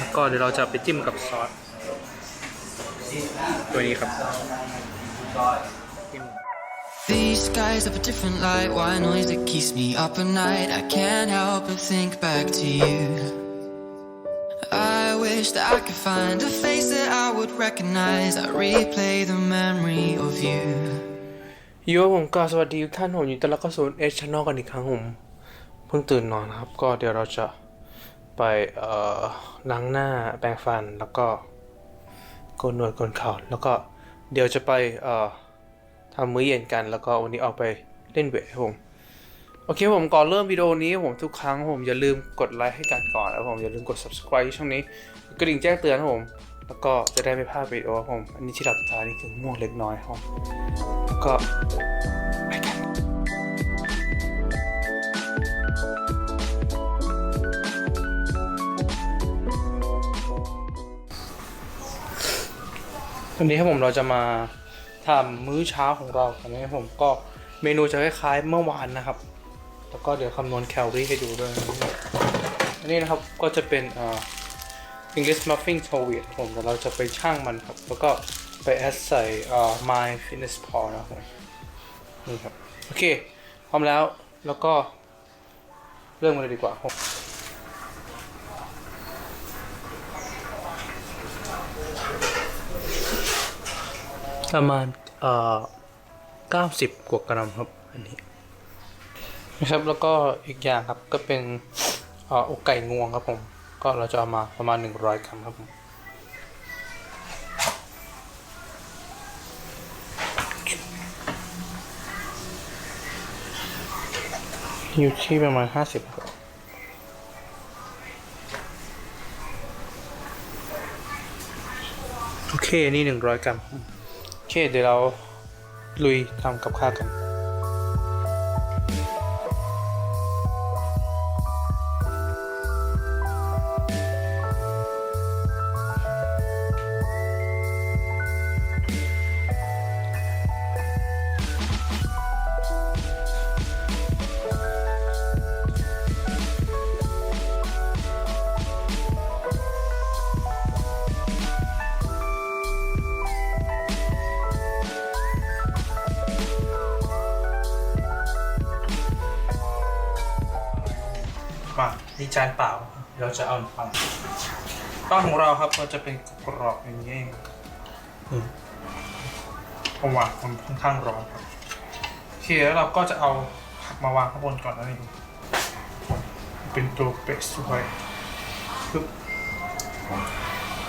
แล้วก็เดี๋ยวเราจะไปจิ้มกับซอสตัวนี้ครับจิ้ม These skies have a different light. Why noise that keeps me up at night? I can't help but think back to you. I wish that I could find a face that I would recognize. I replay the memory of you. โยผมก็สวัสดีทุกท่านผมอยู่ต้อนรับเข้าสู่เอชแนลกันอีกครั้งผมเพิ่งตื่นนอนนะครับ ก็เดี๋ยวเราจะ ไปเอ่อล้างหน้าแปรงฟันแล้วก็โกนหนวดโกนเข่าแล้วก็เดี๋ยวจะไปเอ่อทำมื้อเย็นกันแล้วก็วันนี้ออกไปเล่นเวทผมโอเคผมก่อนเริ่มวิดีโอนี้ผมทุกครั้งผมอย่าลืมกดไลค์ให้กันก่อนแล้วผมอย่าลืมกด subscribe ช่องนี้กระดิ่งแจ้งเตือนครับผม แล้วก็จะได้ไม่พลาดวิดีโอครับผม อันนี้ที่หลับตานี่คือง่วงเล็กน้อยครับผมแล้วก็ไปกัน วันนี้ครับผมเราจะมาทำมื้อเช้าของเรากันนะครับผมก็เมนูจะคล้ายๆเมื่อวานนะครับ แล้วก็เดี๋ยวคำนวณแคลอรี่ให้ดูด้วยนะครับอันนี้นะครับก็จะเป็นอ่อ English muffin t o w e t ผมแต่เราจะไปช่างมันครับ แล้วก็ไปแอดใส่อ่อ My Fitness Pal นะครับผมนี่ครับ โอเค พร้อมแล้วแล้วก็เริ่มกันเลยดีกว่าครับ ประมาณเอ่อ90กว่ากรัมครับอันนี้นะครับแล้วก็อีกอย่างครับก็เป็นเอ่ออกไก่งวงครับผม ก็เราจะเอามาประมาณ100กรัมครับผมอยู่ที่ประมาณ50ครับโอเค นี่100กรัมโอ เคเดี๋ยวเราลุยทำกับข้าวกัน จานเปล่า เราจะเอาปังปังของเราครับก็จะเป็นกรอบอย่างนี้เองอืมเพราะว่ามันค่อนข้างร้อนครับโอเคแล้วเราก็จะเอาผักมาวางข้างบนก่อนนะนี่เป็นตัวเบสด้วยปึ๊บ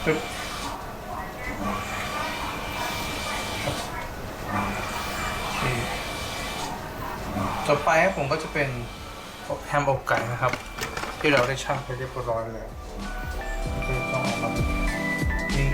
ปึ๊บโอเคต่อไปครับผมก็จะเป็นแฮมอบไก่นะครับ ที่เราได้ช่างไปเรียบร้อยแล้วก็ต้องเอามานี่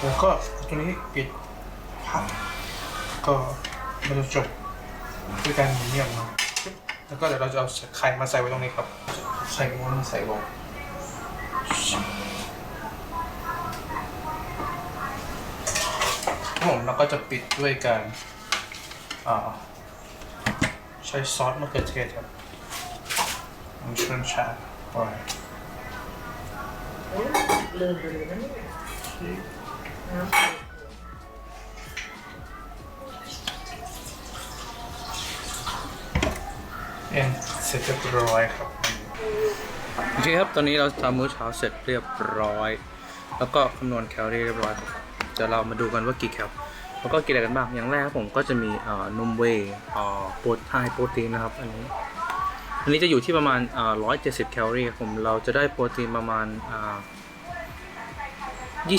แล้วก็ตัวนี้ปิดพับ ก็มันจะจบด้วยการหมุนเงียบเนาะแล้วก็เดี๋ยวเราจะเอาไข่มาใส่ไว้ตรงนี้ครับ ไข่ม้วนมาใส่ลงผมแล้วก็จะปิดด้วยการอ่าใช้ซอสมะเขือเทศครับมันชวนชาไปลืมไปเลยนะเนี่ย เร็จเรียบร้อยครับโอเคครับตอนนี้เราทำมื้อเช้าเสร็จเรียบร้อย แล้วก็คำนวณแคลอรี่เรียบร้อยครับจะเรามาดูกันว่ากี่แคลแล้วก็กินอะไรกันบ้างอย่างแรกผมก็จะมีนมเวย์โปรไฮโปรตีนนะครับอันนี้อันนี้จะอยู่ที่ประมาณเอ่อ170แคลอรี่ครับผมเราจะได้โปรตีนประมาณอ่า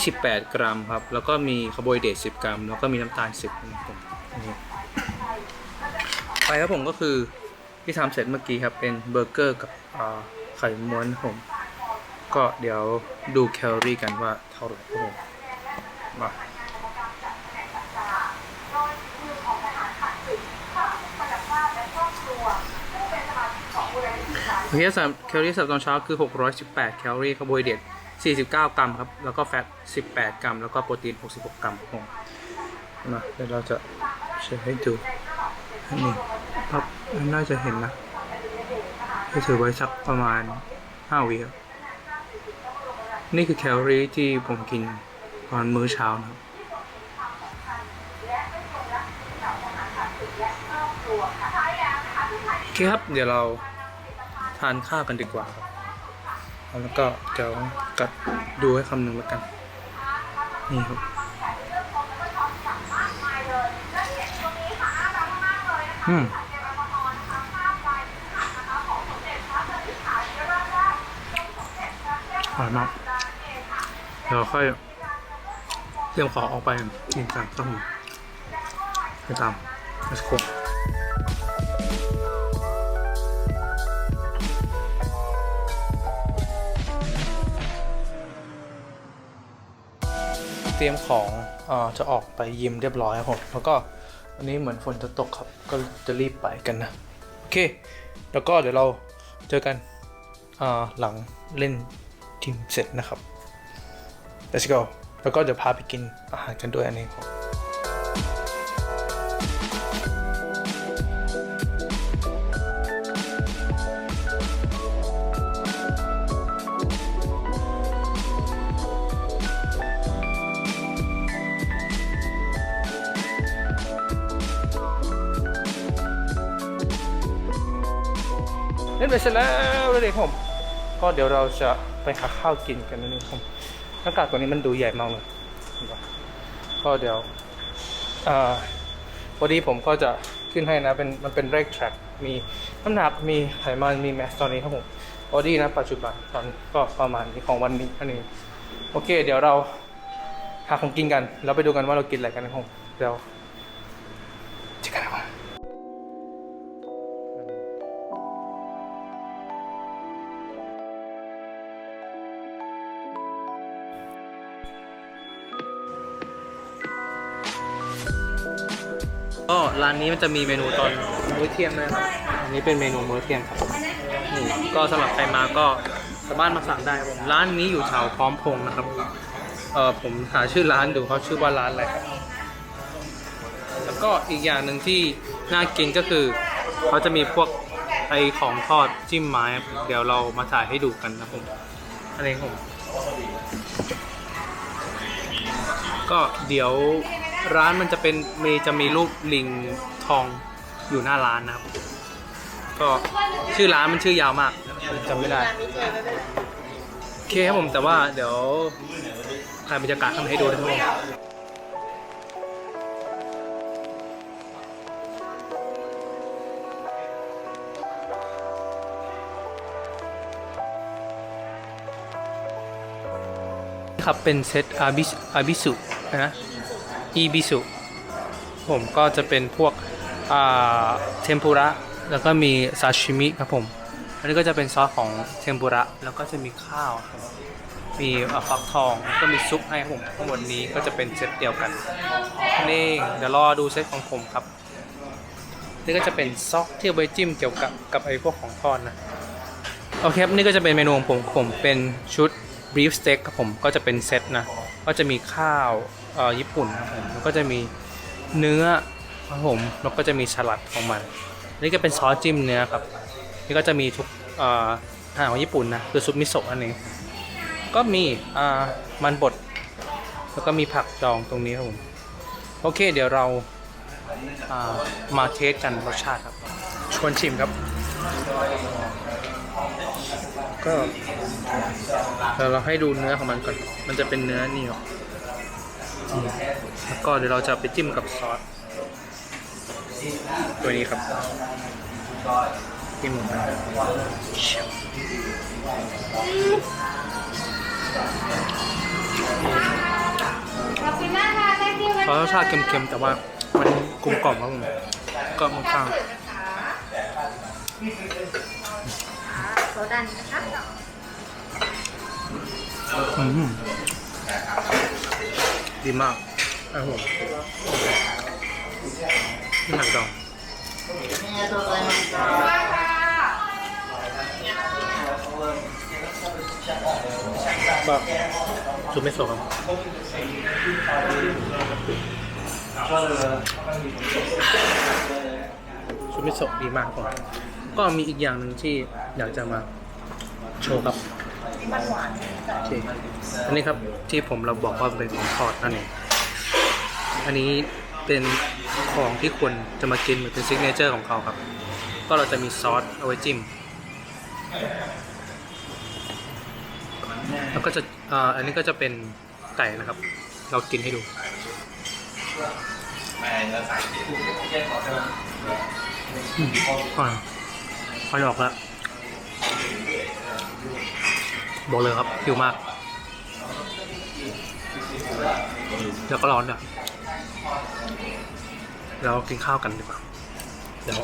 28กรัมครับ แล้วก็มีคาร์โบไฮเดรต10กรัม แล้วก็มีน้ำตาล10ครับผมไปครับผมก็คือ ที่ทำเสร็จเมื่อกี้ครับเป็นเบอร์เกอร์กับไข่ม้วนผม ก็เดี๋ยวดูแคลอรี่กันว่าเท่าไหร่ครับผมมาคือของอาหารคลีนค่ะกับข้าวและครอบครัวเคสามแคลอรี่สำหรับตอนเช้าคือ 618 แคลอรี่คาร์โบไฮเดรต49 กรัมครับ แล้วก็แฟต 18 กรัม แล้วก็โปรตีน 66 กรัมครับผมมาเดี๋ยวเราจะเช็คให้ดูนี่ ครับ น่าจะเห็นนะให้ถือไว้สักประมาณ5วิครับนี่คือแคลอรี่ที่ผมกินตอนมื้อเช้านะครับโอเคครับ เดี๋ยวเราทานข้าวกันดีกว่าครับแล้วก็เดี๋ยวกัดดูให้คำหนึ่งแล้วกัน นี่ครับอืม อร่อยมากเดี๋ยวค่อยเตรียมของออกไปกินกันครับผมไปตาม let's go เตรียมของอจะออกไปยิมเรียบร้อยครับผม แล้วก็อันนี้เหมือนฝนจะตกครับ ก็จะรีบไปกันนะ โอเค แล้วก็เดี๋ยวเราเจอกันหลังเล่น ทีมเสร็จนะครับ let's go แล้วก็เดี๋ยวพาไปกินอาหารกันด้วยอันนี้ครับเล่นไปเสร็จแล้วเลยครับผม ก็เดี๋ยวเราจะ ไปหาข้าวกินกันนั่นเองครับอากาศตรงนี้มันดูใหญ่มากเลยก็เดี๋ยวอ่าพอดีผมก็จะขึ้นให้นะเป็นมันเป็นเรกแทร็กมีน้ำหนักมีไขมันมีแมสตอนนี้ครับผมพอดีนะปัจจุบันตอนก็ประมาณนี้ของวันนี้อันนี้โอเค เดี๋ยวเราหาของกินกัน แล้วไปดูกันว่าเรากินอะไรกันนะครับผมเดี๋ยว ก็ร้านนี้มันจะมีเมนูตอนมื้อเที่ยงด้วยครับอันนี้เป็นเมนูมื้อเที่ยงครับนี่ก็สำหรับใครมาก็สามารถมาสั่งได้ครับผมร้านนี้อยู่แถวพร้อมพงษ์นะครับเออผมหาชื่อร้านดูเขาชื่อว่าร้านอะไรครับแล้วก็อีกอย่างหนึ่งที่น่ากินก็คือเขาจะมีพวกไอของทอดจิ้มไม้ครับเดี๋ยวเรามาถ่ายให้ดูกันนะผมอันนี้ผมก็เดี๋ยว ร้านมันจะเป็นมีจะมีรูปลิงทองอยู่หน้าร้านนะครับ ก็ชื่อร้านมันชื่อยาวมากจำไม่ได้โอเคครับผมแต่ว่าเดี๋ยวถ่ายบรรยากาศทำให้ดูนะครับผมครับเป็นเซตอาบิอาบิสุนะ อีบิสุผมก็จะเป็นพวกเทมปุระแล้วก็มีซาชิมิครับผม อันนี้ก็จะเป็นซอสของเทมปุระแล้วก็จะมีข้าวครับมีฟักทองแล้วก็มีซุปให้ผมทั้งหมดนี้ก็จะเป็นเซตเดียวกันนี่เดี๋ยวรอดูเซตของผมครับ นี่ก็จะเป็นซอสที่เอาไว้จิ้มเกี่ยวกับกับไอ้พวกของทอดนะโอเคครับนี่ก็จะเป็นเมนูของผมผมเป็นชุด beef steak ครับผมก็จะเป็นเซตนะก็จะมีข้าว ญี่ปุ่นครับผมแล้วก็จะมีเนื้อครับผมแล้วก็จะมีสลัดของมัน นี่ก็เป็นซอสจิ้มเนื้อครับ นี่ก็จะมีทุกอาหารของญี่ปุ่นนะคือซุปมิโซะอันนี้ก็มีอ่ามันบด แล้วก็มีผักดองตรงนี้ครับผม โอเค เดี๋ยวเราามาเทสกันรสชาติครับชวนชิมครับ ก็เดี๋ยวเราให้ดูเนื้อของมันก่อน มันจะเป็นเนื้อนี่ครับ แล้วก็เดี๋ยวเราจะไปจิ้มกับซอสตัวนี้ครับจิ้มลงไปชิวขอบคุณมากค่ะ thank you เพราะรสชาติเค็มๆแต่ว่ามันกลมกล่อมครับผมก็ค่อนข้างโซดันนะคะอืม ดีมากครับผมนี่ผักดองก็ซูไม่โซครับซูไม่โซดีมากผมก็มีอีกอย่างหนึ่งที่อยากจะมาโชว์ครับ โอเคอันนี้ครับที่ผมเราบอกว่าเป็นของทอดนั่นเองอันนี้เป็นของที่ควรจะมากินเหมือนเป็นซิกเนเจอร์ของเขาครับ ก็เราจะมีซอสเอาไว้จิ้ม แล้วก็จะอ่าอันนี้ก็จะเป็นไก่นะครับ เรากินให้ดูอืมอร่อยอร่อยออกแล้ว บอกเลยครับหิวมาก แล้วก็ร้อนด้วยเรากินข้าวกันดีกว่าเดี๋ยว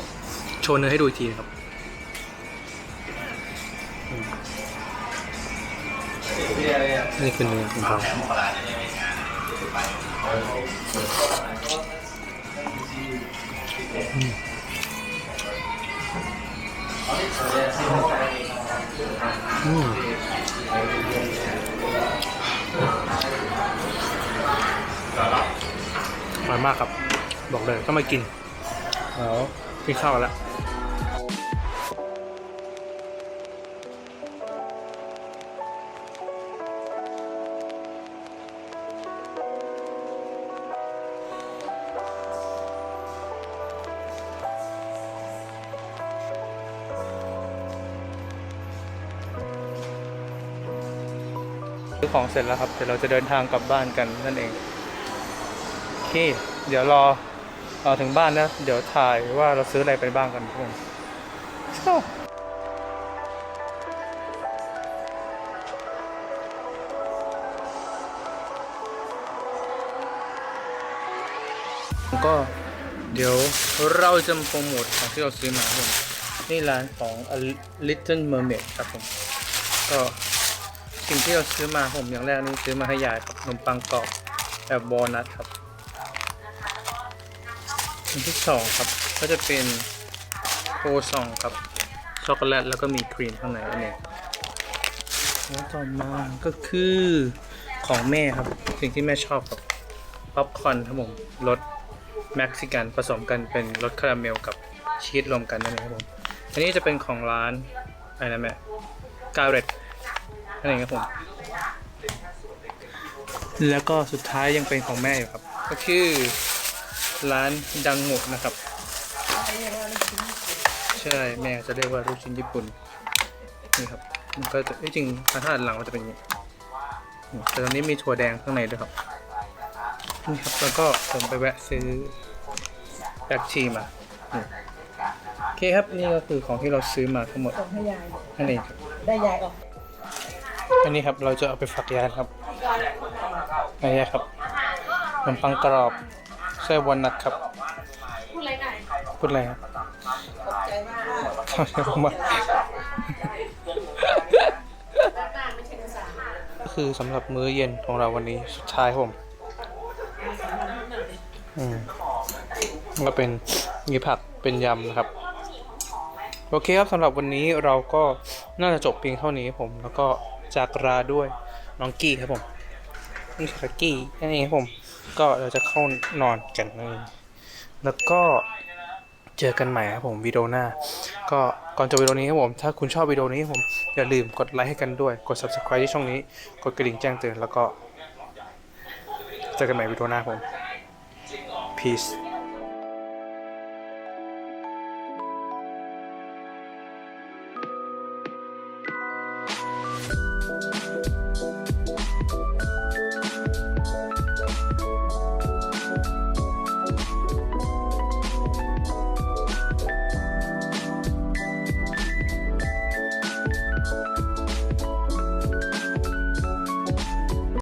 โชว์เนื้อให้ดูอีกทีนะครับนี่คือเนื้อของเขาอืม อืมอร่อยมากครับ บอกเลยต้องมากินแล้วกินข้าวกันแล้ว ของเสร็จแล้วครับ เดี๋ยวเราจะเดินทางกลับบ้านกันนั่นเอง โอเค เดี๋ยวรออถึงบ้านนะเดี๋ยวถ่ายว่าเราซื้ออะไรไปบ้างกันทุกคน Let's go ก็เดี๋ยวเราจะโปรโมทของที่เราซื้อมาครับผมนี่ร้านของ A Little Mermaid ครับผมก็ สิ่งที่เราซื้อมาผมอย่างแรกนี่ซื้อมาให้ยายครับขนมปังกรอบแบบวอลนัทครับอันที่สองครับก็จะเป็นโคซองครับช็อกโกแลตแล้วก็มีครีมข้างในนั่นเองแล้วต่อมาก็คือของแม่ครับสิ่งที่แม่ชอบครับป๊อปคอร์นครับผมรสเม็กซิกันผสมกันเป็นรสคาราเมลกับชีสรวมกันนั่นเองครับผมอันนี้จะเป็นของร้านอะไรนะแม่กาเรต นั่นเองครับผม แล้วก็สุดท้ายยังเป็นของแม่อยู่ครับ ก็คือร้านดังหมกนะครับ ใช่แม่จะเรียกว่าลูกชิ้นญี่ปุ่นนี่ครับมันก็จะเอ้ยจริงถ้าหันหลังมันจะเป็นอย่างนี้นี่แต่ตอนนี้มีถั่วแดงข้างในด้วยครับนี่ครับแล้วก็ผมไปแวะซื้อแบล็กชีมานี่โอเคครับนี่ก็คือของที่เราซื้อมาทั้งหมดส่งให้ยายนั่นเองครับได้ยายออก อันนี้ครับเราจะเอาไปฝักยายครับอันนี้ครับขนมปังกรอบไส้วอลนัทครับพูดอะไรหน่อยพูดอะไรครับใจมากขอบมากนานไม่ใช่ภาก็คือสำหรับมื้อเย็นของเราวันนี้สุดท้ายผมอืมก็เป็นมีผักเป็นยำนะครับ โอเคครับสำหรับวันนี้เราก็น่าจะจบเพียงเท่านี้ผมแล้วก็ จากลาด้วยน้องกี้ครับผมนี่คือกี้นั่นเองครับผม ก็เราจะเข้านอนกันนั่นเองแล้วก็เจอกันใหม่ครับผมวิดีโอหน้า ก็ก่อนจบวิดีโอนี้ครับผม ถ้าคุณชอบวิดีโอนี้ครับผมอย่าลืมกดไลค์ให้กันด้วย กด subscribe ที่ช่องนี้ กดกระดิ่งแจ้งเตือนแล้วก็ เจอกันใหม่วิดีโอหน้าผม peace